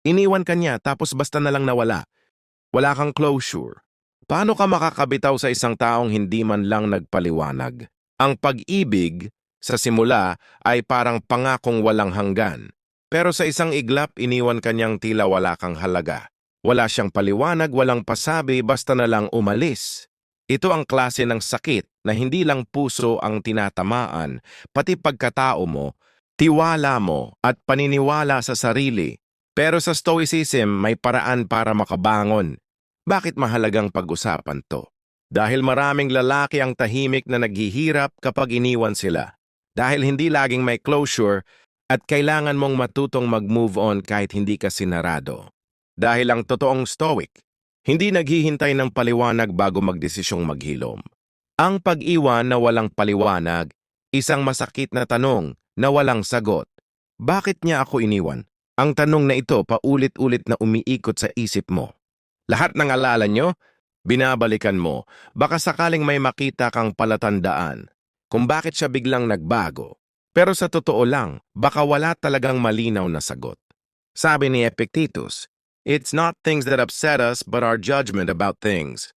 Iniwan ka niya tapos basta na lang nawala. Wala kang closure. Paano ka makakabitaw sa isang taong hindi man lang nagpaliwanag? Ang pag-ibig sa simula ay parang pangakong walang hanggan. Pero sa isang iglap, iniwan kanyang tila wala kang halaga. Wala siyang paliwanag, walang pasabi, basta na lang umalis. Ito ang klase ng sakit na hindi lang puso ang tinatamaan, pati pagkatao mo, tiwala mo at paniniwala sa sarili. Pero sa Stoicism, may paraan para makabangon. Bakit mahalagang pag-usapan to? Dahil maraming lalaki ang tahimik na naghihirap kapag iniwan sila. Dahil hindi laging may closure at kailangan mong matutong mag-move on kahit hindi ka sinarado. Dahil ang totoong stoic, hindi naghihintay ng paliwanag bago magdesisyong maghilom. Ang pag-iwan na walang paliwanag, isang masakit na tanong na walang sagot. Bakit niya ako iniwan? Ang tanong na ito paulit-ulit na umiikot sa isip mo. Lahat ng alala nyo, binabalikan mo, baka sakaling may makita kang palatandaan kung bakit siya biglang nagbago. Pero sa totoo lang, baka wala talagang malinaw na sagot. Sabi ni Epictetus, It's not things that upset us but our judgment about things.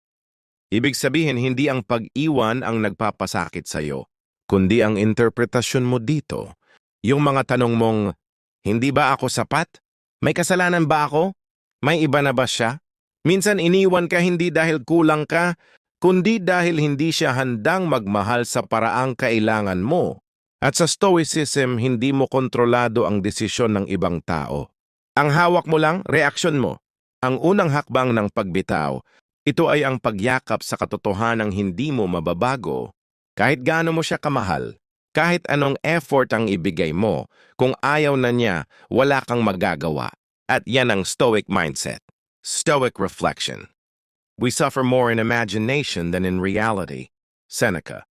Ibig sabihin, hindi ang pag-iwan ang nagpapasakit sa'yo, kundi ang interpretasyon mo dito. Yung mga tanong mong, hindi ba ako sapat? May kasalanan ba ako? May iba na ba siya? Minsan iniwan ka hindi dahil kulang ka, kundi dahil hindi siya handang magmahal sa paraang kailangan mo. At sa Stoicism, hindi mo kontrolado ang desisyon ng ibang tao. Ang hawak mo lang, reaksyon mo. Ang unang hakbang ng pagbitaw, ito ay ang pagyakap sa katotohanang hindi mo mababago. Kahit gaano mo siya kamahal, kahit anong effort ang ibigay mo, kung ayaw na niya, wala kang magagawa. At yan ang Stoic mindset. Stoic reflection. We suffer more in imagination than in reality. Seneca.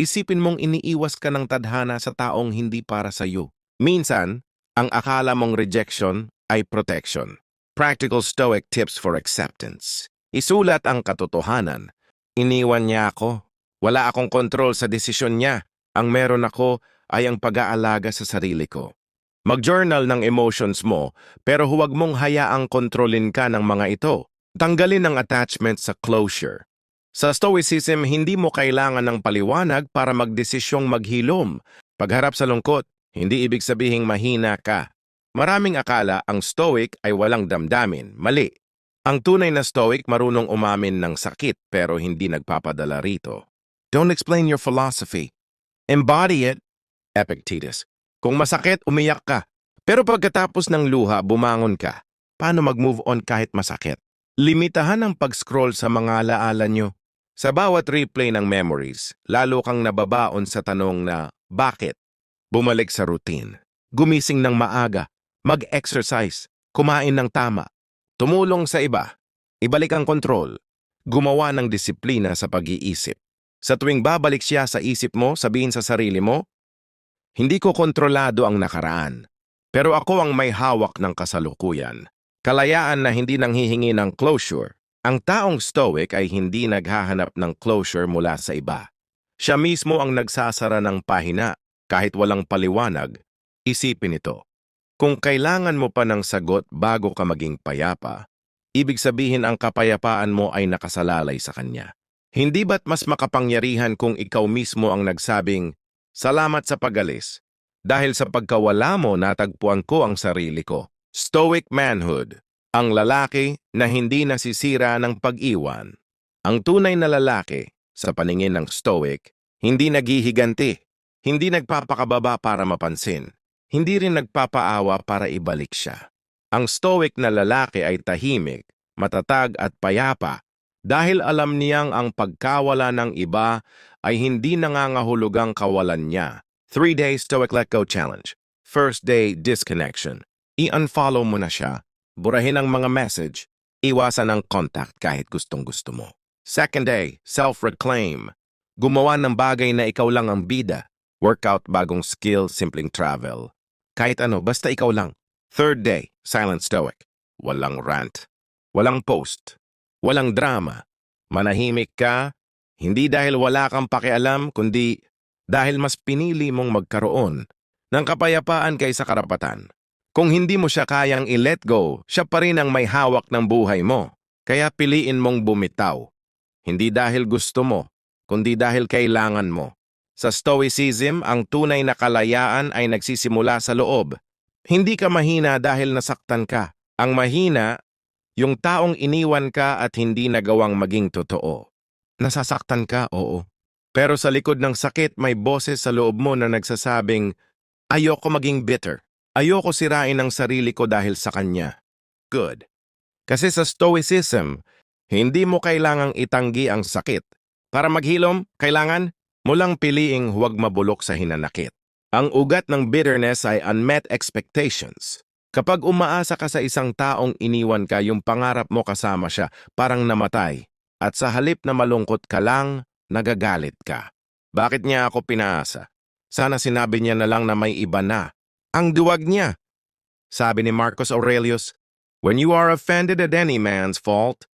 Isipin mong iniiwas ka ng tadhana sa taong hindi para sa iyo. Minsan, ang akala mong rejection ay protection. Practical Stoic tips for acceptance. Isulat ang katotohanan. Iniwan niya ako. Wala akong kontrol sa desisyon niya. Ang meron ako ay ang pag-aalaga sa sarili ko. Mag-journal ng emotions mo, pero huwag mong hayaang kontrolin ka ng mga ito. Tanggalin ang attachment sa closure. Sa Stoicism, hindi mo kailangan ng paliwanag para magdesisyong maghilom. Pagharap sa lungkot, hindi ibig sabihing mahina ka. Maraming akala ang Stoic ay walang damdamin. Mali. Ang tunay na Stoic marunong umamin ng sakit pero hindi nagpapadala rito. Don't explain your philosophy. Embody it, Epictetus. Kung masakit, umiyak ka. Pero pagkatapos ng luha, bumangon ka. Paano mag-move on kahit masakit? Limitahan ang pag-scroll sa mga alaala nyo. Sa bawat replay ng memories, lalo kang nababaon sa tanong na, bakit? Bumalik sa routine. Gumising ng maaga. Mag-exercise. Kumain ng tama. Tumulong sa iba. Ibalik ang kontrol. Gumawa ng disiplina sa pag-iisip. Sa tuwing babalik siya sa isip mo, sabihin sa sarili mo, hindi ko kontrolado ang nakaraan, pero ako ang may hawak ng kasalukuyan. Kalayaan na hindi nanghihingi ng closure. Ang taong stoic ay hindi naghahanap ng closure mula sa iba. Siya mismo ang nagsasara ng pahina kahit walang paliwanag. Isipin ito. Kung kailangan mo pa ng sagot bago ka maging payapa, ibig sabihin ang kapayapaan mo ay nakasalalay sa kanya. Hindi ba't mas makapangyarihan kung ikaw mismo ang nagsabing, Salamat sa pagalis. Dahil sa pagkawala mo, natagpuan ko ang sarili ko. Stoic manhood, ang lalaki na hindi nasisira ng pag-iwan. Ang tunay na lalaki, sa paningin ng Stoic, hindi naghihiganti, hindi nagpapakababa para mapansin, hindi rin nagpapaawa para ibalik siya. Ang Stoic na lalaki ay tahimik, matatag at payapa dahil alam niyang ang pagkawala ng iba ay hindi nangangahulugang kawalan niya. 3-Day Stoic Let Go Challenge. First day, disconnection. I-unfollow mo na siya. Burahin ang mga message. Iwasan ang contact kahit gustong gusto mo. Second day, self-reclaim. Gumawa ng bagay na ikaw lang ang bida. Workout, bagong skill, simpleng travel. Kahit ano, basta ikaw lang. Third day, silent stoic. Walang rant. Walang post. Walang drama. Manahimik ka, hindi dahil wala kang pakialam, kundi dahil mas pinili mong magkaroon ng kapayapaan kaysa karapatan. Kung hindi mo siya kayang i-let go, siya pa rin ang may hawak ng buhay mo. Kaya piliin mong bumitaw. Hindi dahil gusto mo, kundi dahil kailangan mo. Sa Stoicism, ang tunay na kalayaan ay nagsisimula sa loob. Hindi ka mahina dahil nasaktan ka. Ang mahina, yung taong iniwan ka at hindi nagawang maging totoo. Nasasaktan ka, oo. Pero sa likod ng sakit, may boses sa loob mo na nagsasabing, Ayoko maging bitter. Ayoko sirain ang sarili ko dahil sa kanya. Good. Kasi sa Stoicism, hindi mo kailangang itanggi ang sakit. Para maghilom, kailangan mo lang piliing huwag mabulok sa hinanakit. Ang ugat ng bitterness ay unmet expectations. Kapag umaasa ka sa isang taong iniwan ka, yung pangarap mo kasama siya, parang namatay. At sa halip na malungkot ka lang, nagagalit ka. Bakit niya ako pinaasa? Sana sinabi niya na lang na may iba na. Ang duwag niya. Sabi ni Marcus Aurelius, When you are offended at any man's fault,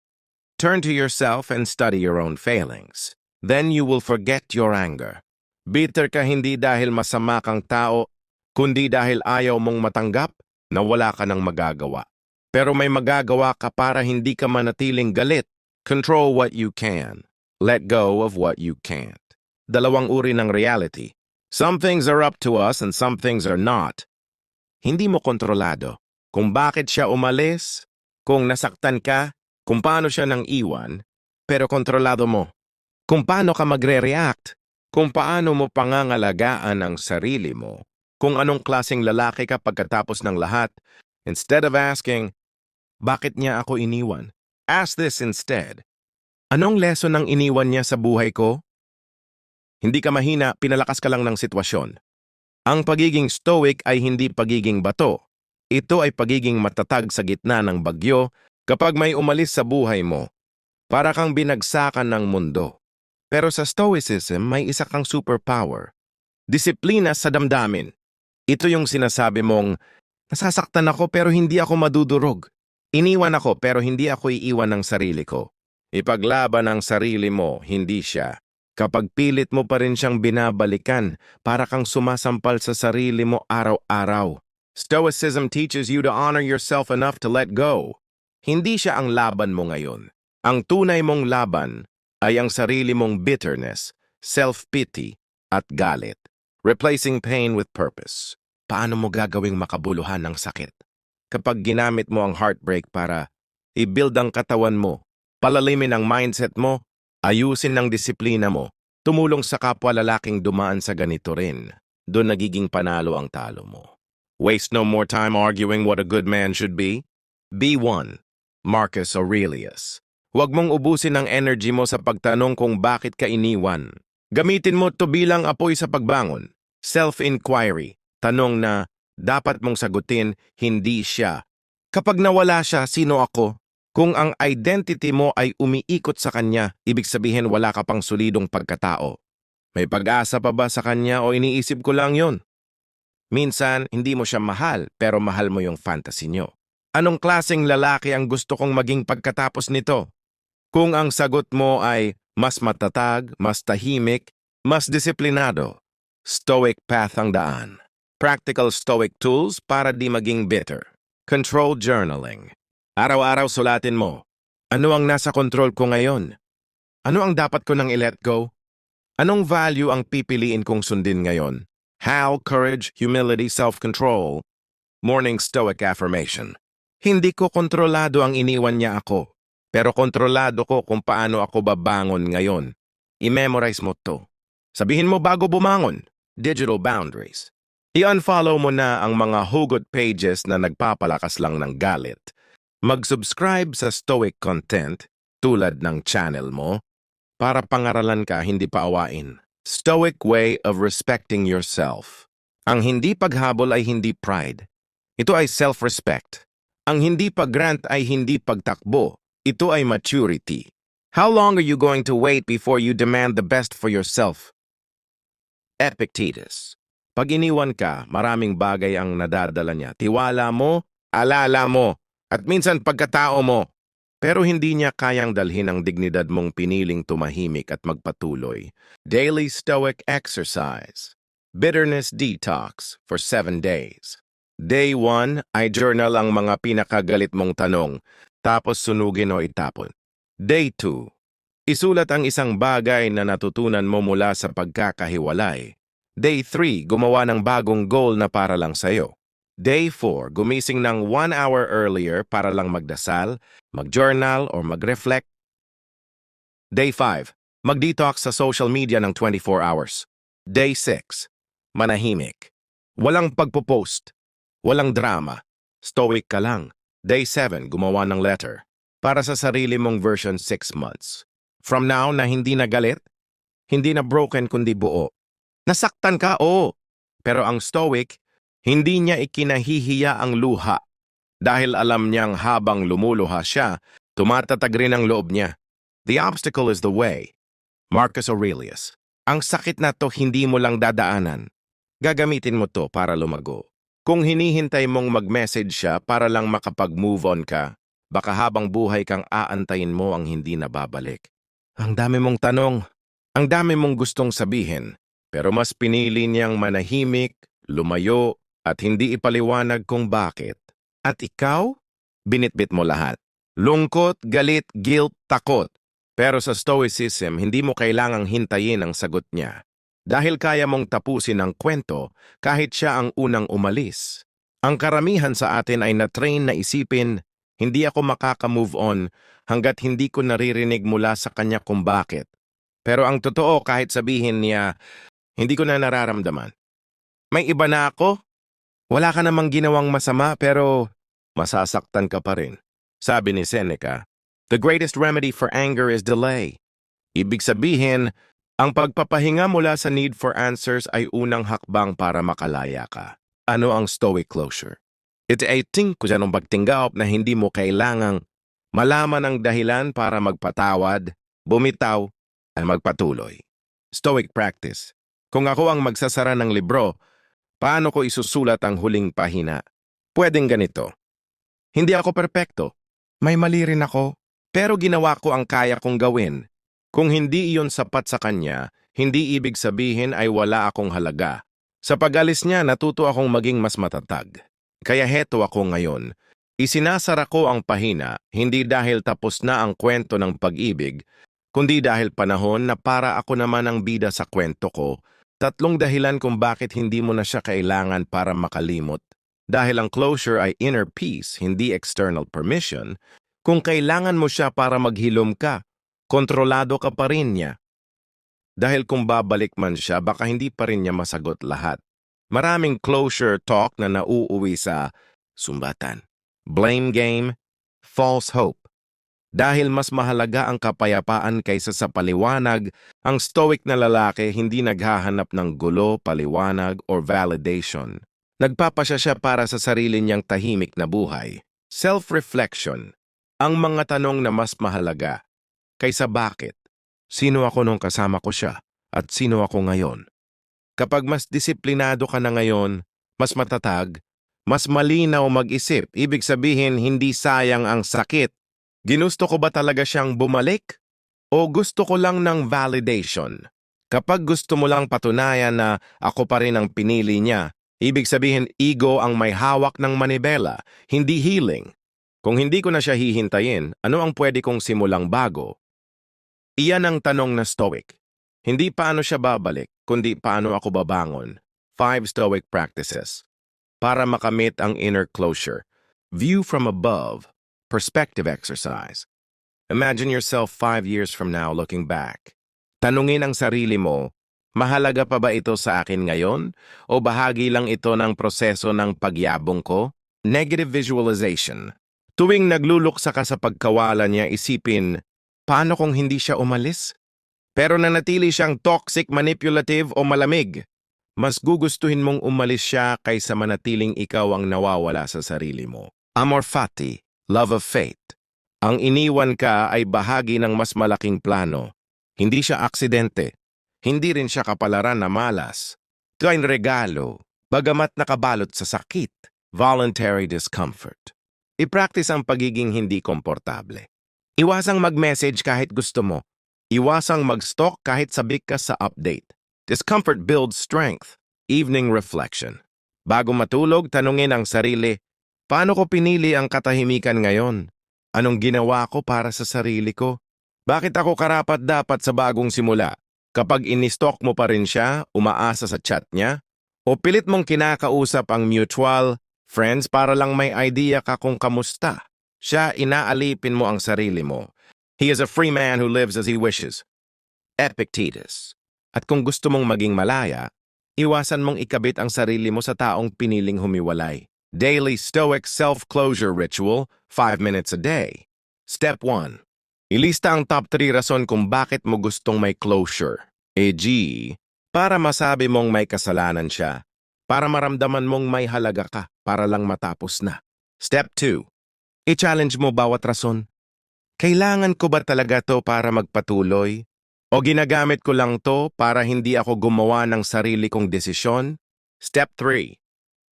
turn to yourself and study your own failings. Then you will forget your anger. Bitter ka hindi dahil masama kang tao, kundi dahil ayaw mong matanggap na wala ka ng magagawa. Pero may magagawa ka para hindi ka manatiling galit. Control what you can. Let go of what you can't. Dalawang uri ng reality. Some things are up to us and some things are not. Hindi mo kontrolado kung bakit siya umalis, kung nasaktan ka, kung paano siya nang iwan, pero kontrolado mo. Kung paano ka magre-react, kung paano mo pangangalagaan ang sarili mo, kung anong klaseng lalaki ka pagkatapos ng lahat, instead of asking, bakit niya ako iniwan? Ask this instead. Anong lesson ang iniwan niya sa buhay ko? Hindi ka mahina, pinalakas ka lang ng sitwasyon. Ang pagiging stoic ay hindi pagiging bato. Ito ay pagiging matatag sa gitna ng bagyo kapag may umalis sa buhay mo. Para kang binagsakan ng mundo. Pero sa stoicism, may isa kang superpower. Disiplina sa damdamin. Ito yung sinasabi mong, nasasaktan ako pero hindi ako madudurog. Iniwan ako pero hindi ako iiwan ng sarili ko. Ipaglaban ang sarili mo, hindi siya. Kapag pilit mo pa rin siyang binabalikan, para kang sumasampal sa sarili mo araw-araw. Stoicism teaches you to honor yourself enough to let go. Hindi siya ang laban mo ngayon. Ang tunay mong laban ay ang sarili mong bitterness, self-pity, at galit. Replacing pain with purpose. Paano mo gagawing makabuluhan ng sakit? Kapag ginamit mo ang heartbreak para i-build ang katawan mo, palalimin ang mindset mo, ayusin ang disiplina mo, tumulong sa kapwa lalaking dumaan sa ganito rin, doon nagiging panalo ang talo mo. Waste no more time arguing what a good man should be. Be one. Marcus Aurelius. Huwag mong ubusin ang energy mo sa pagtanong kung bakit ka iniwan. Gamitin mo to bilang apoy sa pagbangon. Self-inquiry. Tanong na dapat mong sagutin, hindi siya. Kapag nawala siya, sino ako? Kung ang identity mo ay umiikot sa kanya, ibig sabihin wala ka pang solidong pagkatao. May pag-asa pa ba sa kanya o iniisip ko lang yon? Minsan, hindi mo siya mahal, pero mahal mo yung fantasy nyo. Anong klaseng lalaki ang gusto kong maging pagkatapos nito? Kung ang sagot mo ay mas matatag, mas tahimik, mas disiplinado, stoic path ang daan. Practical stoic tools para di maging bitter. Control journaling. Araw-araw sulatin mo. Ano ang nasa control ko ngayon? Ano ang dapat ko nang i-let go? Anong value ang pipiliin kong sundin ngayon? How, courage, humility, self-control. Morning Stoic Affirmation. Hindi ko kontrolado ang iniwan niya ako, pero kontrolado ko kung paano ako babangon ngayon. I-memorize mo to. Sabihin mo bago bumangon, digital boundaries. I-unfollow mo na ang mga hugot pages na nagpapalakas lang ng galit. Mag-subscribe sa Stoic content tulad ng channel mo para pangaralan ka hindi pa awain. Stoic way of respecting yourself. Ang hindi paghabol ay hindi pride. Ito ay self-respect. Ang hindi pag-grant ay hindi pagtakbo. Ito ay maturity. How long are you going to wait before you demand the best for yourself? Epictetus. Pag iniwan ka, maraming bagay ang nadadala niya. Tiwala mo, alala mo, at minsan pagkatao mo. Pero hindi niya kayang dalhin ang dignidad mong piniling tumahimik at magpatuloy. Daily Stoic Exercise. Bitterness Detox for 7 days. Day 1 ay journal ang mga pinakagalit mong tanong, tapos sunugin o itapon. Day 2, isulat ang isang bagay na natutunan mo mula sa pagkakahiwalay. Day 3, gumawa ng bagong goal na para lang sa'yo. Day 4, gumising ng one hour earlier para lang magdasal, mag-journal or mag-reflect. Day 5, mag-detox sa social media ng 24 hours. Day 6, manahimik. Walang pagpo-post. Walang drama. Stoic ka lang. Day 7, gumawa ng letter. Para sa sarili mong version 6 months. From now na hindi na galit, hindi na broken kundi buo. Nasaktan ka, oo. Pero ang stoic, hindi niya ikinahihiya ang luha. Dahil alam niyang habang lumuluha siya, tumatatag rin ang loob niya. The obstacle is the way. Marcus Aurelius. Ang sakit na to hindi mo lang dadaanan. Gagamitin mo to para lumago. Kung hinihintay mong mag-message siya para lang makapag-move on ka, baka habang buhay kang aantayin mo ang hindi nababalik. Ang dami mong tanong, ang dami mong gustong sabihin, pero mas pinili niyang manahimik, lumayo, at hindi ipaliwanag kung bakit. At ikaw, binitbit mo lahat. Lungkot, galit, guilt, takot. Pero sa Stoicism, hindi mo kailangang hintayin ang sagot niya. Dahil kaya mong tapusin ang kwento kahit siya ang unang umalis. Ang karamihan sa atin ay na-train na isipin, hindi ako makaka-move on hanggat hindi ko naririnig mula sa kanya kung bakit. Pero ang totoo kahit sabihin niya, hindi ko na nararamdaman. May iba na ako? Wala ka namang ginawang masama pero masasaktan ka pa rin. Sabi ni Seneca, The greatest remedy for anger is delay. Ibig sabihin, ang pagpapahinga mula sa need for answers ay unang hakbang para makalaya ka. Ano ang stoic closure? Ito ay ko dyan ng pagtinggaop na hindi mo kailangang malaman ang dahilan para magpatawad, bumitaw, at magpatuloy. Stoic practice. Kung ako ang magsasara ng libro, paano ko isusulat ang huling pahina? Pwedeng ganito. Hindi ako perpekto. May mali rin ako. Pero ginawa ko ang kaya kong gawin kung hindi iyon sapat sa kanya, hindi ibig sabihin ay wala akong halaga. Sa pag-alis niya, natuto akong maging mas matatag. Kaya heto ako ngayon. Isinasara ko ang pahina, hindi dahil tapos na ang kwento ng pag-ibig, kundi dahil panahon na para ako naman ang bida sa kwento ko, tatlong dahilan kung bakit hindi mo na siya kailangan para makalimot. Dahil ang closure ay inner peace, hindi external permission, kung kailangan mo siya para maghilom ka, kontrolado ka pa rin niya. Dahil kung babalik man siya, baka hindi pa rin niya masagot lahat. Maraming closure talk na nauuwi sa sumbatan, blame game, false hope. Dahil mas mahalaga ang kapayapaan kaysa sa paliwanag, ang stoic na lalaki hindi naghahanap ng gulo, paliwanag, or validation. Nagpapasya siya para sa sarili niyang tahimik na buhay. Self-reflection, ang mga tanong na mas mahalaga kaysa bakit. Sino ako nung kasama ko siya at sino ako ngayon? Kapag mas disiplinado ka na ngayon, mas matatag, mas malinaw mag-isip, ibig sabihin hindi sayang ang sakit. Ginusto ko ba talaga siyang bumalik? O gusto ko lang ng validation? Kapag gusto mo lang patunayan na ako pa rin ang pinili niya, ibig sabihin ego ang may hawak ng manibela, hindi healing. Kung hindi ko na siya hihintayin, ano ang pwede kong simulang bago? Iyan ang tanong na stoic. Hindi paano siya babalik, kundi paano ako babangon. Five stoic practices. Para makamit ang inner closure. View from above. Perspective exercise. Imagine yourself five years from now looking back. Tanungin ang sarili mo, mahalaga pa ba ito sa akin ngayon? O bahagi lang ito ng proseso ng pagyabong ko? Negative visualization. Tuwing nagluluksa ka sa pagkawala niya, isipin, Paano kung hindi siya umalis? Pero nanatili siyang toxic, manipulative o malamig. Mas gugustuhin mong umalis siya kaysa manatiling ikaw ang nawawala sa sarili mo. Amor fati, love of fate. Ang iniwan ka ay bahagi ng mas malaking plano. Hindi siya aksidente. Hindi rin siya kapalaran na malas. Ito regalo, bagamat nakabalot sa sakit, voluntary discomfort. I-practice ang pagiging hindi komportable. Iwasang mag-message kahit gusto mo. Iwasang mag-stalk kahit sabik ka sa update. Discomfort builds strength. Evening reflection. Bago matulog, tanungin ang sarili, paano ko pinili ang katahimikan ngayon? Anong ginawa ko para sa sarili ko? Bakit ako karapat dapat sa bagong simula? Kapag inistalk mo pa rin siya, umaasa sa chat niya? O pilit mong kinakausap ang mutual friends para lang may idea ka kung kamusta? Siya, inaalipin mo ang sarili mo. He is a free man who lives as he wishes. Epictetus. At kung gusto mong maging malaya, iwasan mong ikabit ang sarili mo sa taong piniling humiwalay. Daily Stoic Self-Closure Ritual, 5 minutes a day. Step 1. Ilista ang top 3 rason kung bakit mo gustong may closure. E.g., para masabi mong may kasalanan siya, para maramdaman mong may halaga ka, para lang matapos na. Step 2. I-challenge mo bawat rason. Kailangan ko ba talaga to para magpatuloy? O ginagamit ko lang to para hindi ako gumawa ng sarili kong desisyon? Step 3.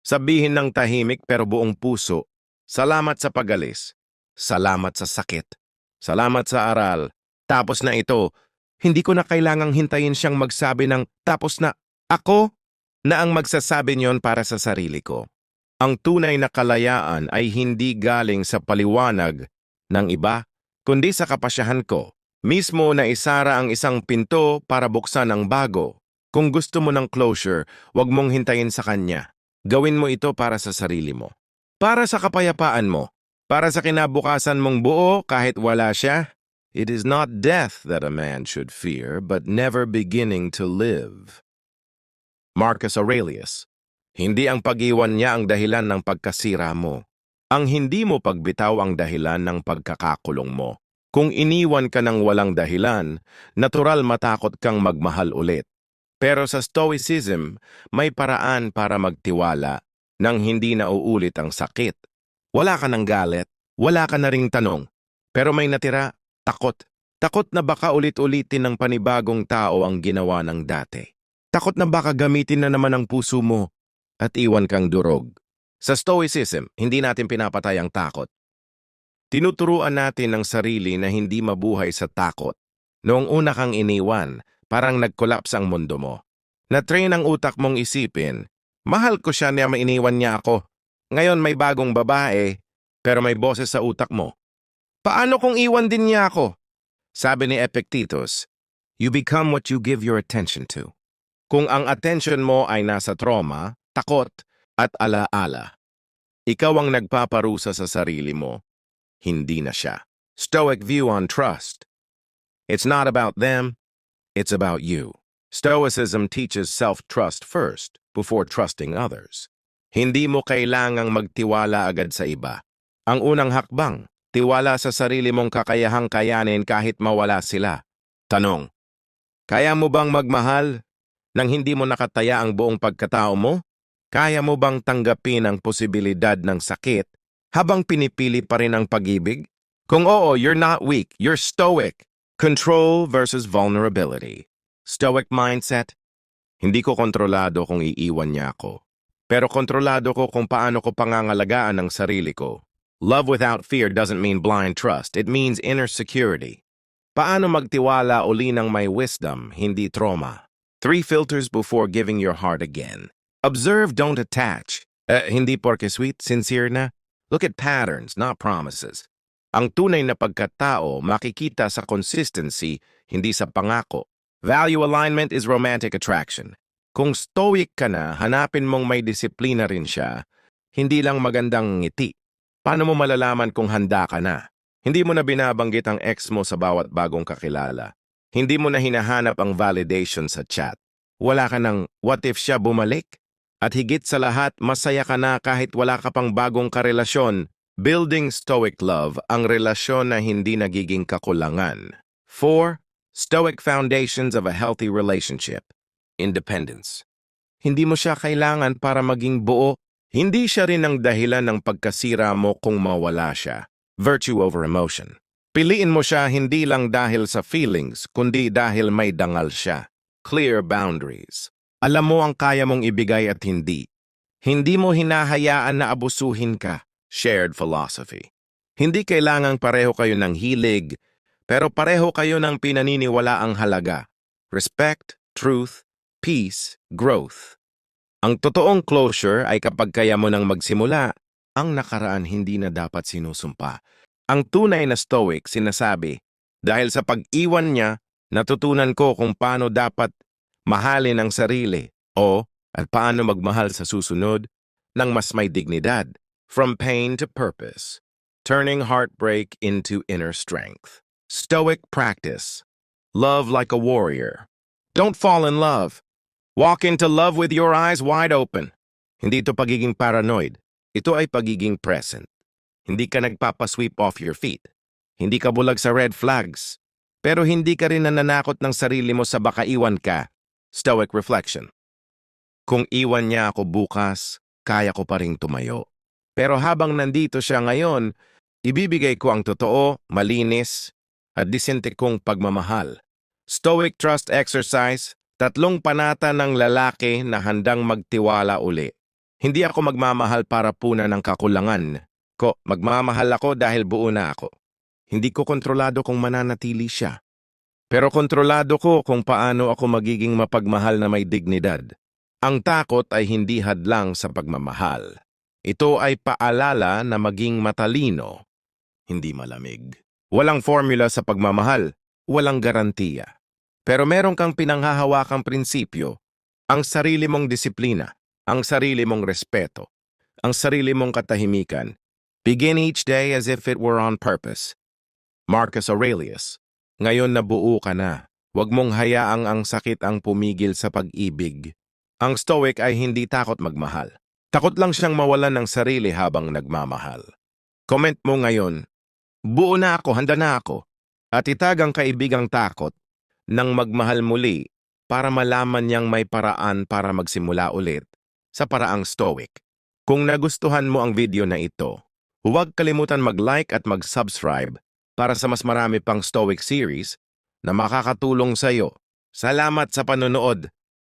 Sabihin ng tahimik pero buong puso, salamat sa pagalis, salamat sa sakit, salamat sa aral. Tapos na ito, hindi ko na kailangang hintayin siyang magsabi ng tapos na ako na ang magsasabi niyon para sa sarili ko. Ang tunay na kalayaan ay hindi galing sa paliwanag ng iba, kundi sa kapasyahan ko. Mismo na isara ang isang pinto para buksan ang bago. Kung gusto mo ng closure, wag mong hintayin sa kanya. Gawin mo ito para sa sarili mo. Para sa kapayapaan mo. Para sa kinabukasan mong buo kahit wala siya. It is not death that a man should fear, but never beginning to live. Marcus Aurelius, hindi ang pag-iwan niya ang dahilan ng pagkasira mo. Ang hindi mo pagbitaw ang dahilan ng pagkakakulong mo. Kung iniwan ka ng walang dahilan, natural matakot kang magmahal ulit. Pero sa Stoicism, may paraan para magtiwala nang hindi na uulit ang sakit. Wala ka ng galit, wala ka na ring tanong. Pero may natira, takot. Takot na baka ulit-ulitin ng panibagong tao ang ginawa ng dati. Takot na baka gamitin na naman ang puso mo at iwan kang durog. Sa Stoicism, hindi natin pinapatay ang takot. Tinuturuan natin ang sarili na hindi mabuhay sa takot. Noong una kang iniwan, parang nag-collapse ang mundo mo. Na-train ang utak mong isipin, mahal ko siya niya mainiwan niya ako. Ngayon may bagong babae, pero may boses sa utak mo. Paano kung iwan din niya ako? Sabi ni Epictetus, you become what you give your attention to. Kung ang attention mo ay nasa trauma, takot, at alaala, ikaw ang nagpaparusa sa sarili mo, hindi na siya. Stoic view on trust. It's not about them, it's about you. Stoicism teaches self-trust first before trusting others. Hindi mo kailangang magtiwala agad sa iba. Ang unang hakbang, tiwala sa sarili mong kakayahang kayanin kahit mawala sila. Tanong, kaya mo bang magmahal nang hindi mo nakataya ang buong pagkatao mo? Kaya mo bang tanggapin ang posibilidad ng sakit habang pinipili pa rin ang pag-ibig? Kung oo, you're not weak, you're stoic. Control versus vulnerability. Stoic mindset, hindi ko kontrolado kung iiwan niya ako. Pero kontrolado ko kung paano ko pangangalagaan ang sarili ko. Love without fear doesn't mean blind trust. It means inner security. Paano magtiwala uli ng may wisdom, hindi trauma? Three filters before giving your heart again. Observe, don't attach. Eh, hindi porke sweet, sincere na. Look at patterns, not promises. Ang tunay na pagkatao makikita sa consistency, hindi sa pangako. Value alignment is romantic attraction. Kung stoic ka na, hanapin mong may disiplina rin siya, hindi lang magandang ngiti. Paano mo malalaman kung handa ka na? Hindi mo na binabanggit ang ex mo sa bawat bagong kakilala. Hindi mo na hinahanap ang validation sa chat. Wala ka ng what if siya bumalik? At higit sa lahat, masaya ka na kahit wala ka pang bagong karelasyon. Building Stoic Love, ang relasyon na hindi nagiging kakulangan. 4. Stoic Foundations of a Healthy Relationship. Independence. Hindi mo siya kailangan para maging buo. Hindi siya rin ang dahilan ng pagkasira mo kung mawala siya. Virtue over emotion. Piliin mo siya hindi lang dahil sa feelings, kundi dahil may dangal siya. Clear boundaries. Alam mo ang kaya mong ibigay at hindi. Hindi mo hinahayaan na abusuhin ka. Shared philosophy. Hindi kailangang pareho kayo ng hilig, pero pareho kayo ng pinaniniwala ang halaga. Respect, truth, peace, growth. Ang totoong closure ay kapag kaya mo nang magsimula, ang nakaraan hindi na dapat sinusumpa. Ang tunay na stoic sinasabi, dahil sa pag-iwan niya, natutunan ko kung paano dapat mahalin ang sarili o at paano magmahal sa susunod ng mas may dignidad, from pain to purpose, turning heartbreak into inner strength. Stoic practice. Love like a warrior. Don't fall in love. Walk into love with your eyes wide open. Hindi ito pagiging paranoid. Ito ay pagiging present. Hindi ka nagpapasweep off your feet. Hindi ka bulag sa red flags. Pero hindi ka rin nananakot ng sarili mo sa baka iwan ka. Stoic reflection. Kung iwan niya ako bukas, kaya ko pa ring tumayo. Pero habang nandito siya ngayon, ibibigay ko ang totoo, malinis, at disente kong pagmamahal. Stoic Trust Exercise, tatlong panata ng lalaki na handang magtiwala uli. Hindi ako magmamahal para puna ng kakulangan. Ko, magmamahal ako dahil buo na ako. Hindi ko kontrolado kung mananatili siya. Pero kontrolado ko kung paano ako magiging mapagmahal na may dignidad. Ang takot ay hindi hadlang sa pagmamahal. Ito ay paalala na maging matalino, hindi malamig. Walang formula sa pagmamahal, walang garantiya. Pero meron kang pinanghahawakang prinsipyo, ang sarili mong disiplina, ang sarili mong respeto, ang sarili mong katahimikan. Begin each day as if it were on purpose. Marcus Aurelius, ngayon nabuo ka na. Huwag mong hayaang ang sakit ang pumigil sa pag-ibig. Ang stoic ay hindi takot magmahal. Takot lang siyang mawalan ng sarili habang nagmamahal. Comment mo ngayon, buo na ako, handa na ako. At itag ang kaibigang takot nang magmahal muli para malaman niyang may paraan para magsimula ulit sa paraang stoic. Kung nagustuhan mo ang video na ito, huwag kalimutan mag-like at mag-subscribe para sa mas marami pang stoic series na makakatulong sa iyo. Salamat sa panonood